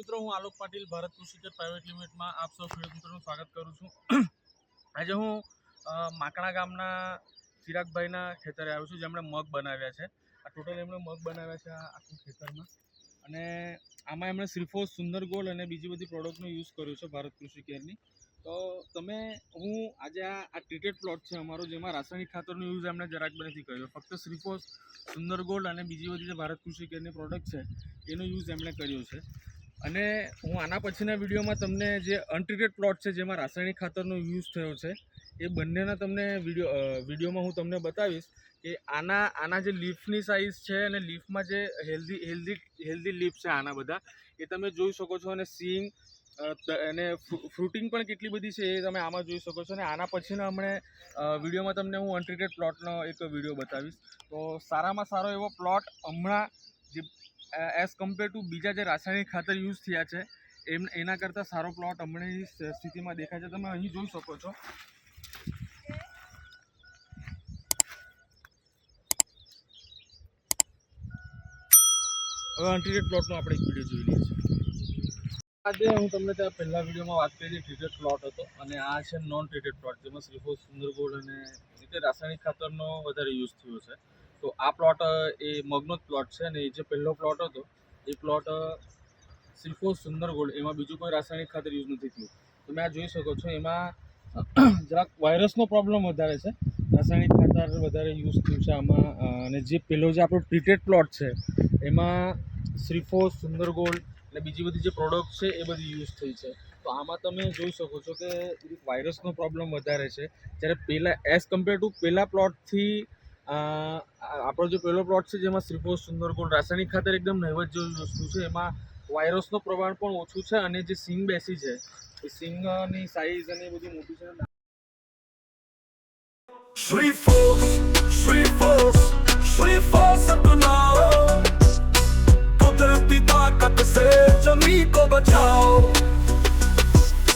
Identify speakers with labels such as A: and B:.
A: મિત્રો, હું આલોક પાટીલ, ભારત કૃષિ કેર પ્રાઇવેટ લિમિટેડમાં આપ સૌ ખેડૂત મિત્રોનું સ્વાગત કરું છું. આજે હું માકણા ગામના ચિરાગભાઈના ખેતરે આવ્યો છું, જેમણે મગ બનાવ્યા છે. આ ટોટલ એમણે મગ બનાવ્યા છે આખું ખેતરમાં. અને આમાં એમણે શ્રીફોસ સુંદર ગોલ્ડ અને બીજી બધી પ્રોડક્ટનો યુઝ કર્યો છે ભારત કૃષિ કેરની. તો તમે, હું આજે આ આ ટ્રીટેડ પ્લોટ છે અમારો, જેમાં રાસાયણિક ખાતરનો યુઝ એમણે જરાક નથી કર્યો. ફક્ત શ્રીફોસ સુંદર ગોલ્ડ અને બીજી બધી જે ભારત કૃષિ કેરની પ્રોડક્ટ છે, એનો યુઝ એમણે કર્યો છે. અને હું આના પછીના વિડીયોમાં તમને જે અનટ્રીટેડ પ્લોટ છે, જેમાં રાસાયણિક ખાતરનો યુઝ થયો છે, એ બંનેના તમને વીડિયો વિડીયોમાં હું તમને બતાવીશ કે આના આના જે લીફની સાઇઝ છે અને લીફમાં જે હેલ્ધી હેલ્ધી હેલ્ધી લીફ છે આના બધા, એ તમે જોઈ શકો છો અને સીંગ અને ફ્રૂટિંગ પણ કેટલી બધી છે એ તમે આમાં જોઈ શકો છો અને આના પછીના હમણે વિડીયોમાં તમને હું અનટ્રીટેડ પ્લોટનો એક વીડિયો બતાવીશ. તો સારામાં સારો એવો પ્લોટ હમણાં જે એઝ કમ્પેર ટુ બીજા જે રાસાયણિક ખાતર યુઝ થયા છે, એમ, એના કરતાં સારો પ્લોટ હમણાંની સ્થિતિમાં દેખાય છે. તમે અહીં જોઈ શકો છો. હવે અનટ્રીટેડ પ્લોટનો આપણે એક વીડિયો જોઈ લઈએ છીએ. આજે હું તમને ત્યાં પહેલા વિડીયોમાં વાત કરી ટ્રીટેડ પ્લોટ હતો. અને આ છે નોન ટ્રીટેડ પ્લોટ જેમાં શ્રીફો સુંદરગોળ અને રીતે રાસાયણિક ખાતરનો વધારે યુઝ થયો છે. તો આ પ્લોટ એ મગનો જ પ્લોટ છે અને એ જે પહેલો પ્લોટ હતો, એ પ્લોટ શ્રીફો ગોલ્ડ એમાં બીજું કોઈ રાસાયણિક ખાતર યુઝ નથી થયું. તમે આ જોઈ શકો છો, એમાં જરાક વાયરસનો પ્રોબ્લેમ વધારે છે. રાસાયણિક ખાતર વધારે યુઝ થયું છે આમાં અને જે પેલો જે આપણો ટ્રીટેડ પ્લોટ છે, એમાં શ્રીફો સુંદર ગોલ્ડ અને બીજી બધી જે પ્રોડક્ટ છે એ બધી યુઝ થઈ છે. તો આમાં તમે જોઈ શકો છો કે વાયરસનો પ્રોબ્લેમ વધારે છે. જ્યારે પહેલાં એઝ કમ્પેર ટુ પહેલાં પ્લોટથી આપણો જે પહેલો પ્લોટ છે જેમાં શ્રીકોષ સુંદરકોણ રાસાયણિક ખાતર એકદમ નહીવત જેવું વસ્તુ છે, એમાં વાયરસનું પ્રમાણ પણ ઓછું છે અને જે સિંગ બેસી છે, એ સિંગની સાઈઝ અને એ બધી મોટી છે.
B: શ્રીફોસ શ્રીફોસ શ્રીફોસ કુદરતી તાકાત સે જમી કો બચાઓ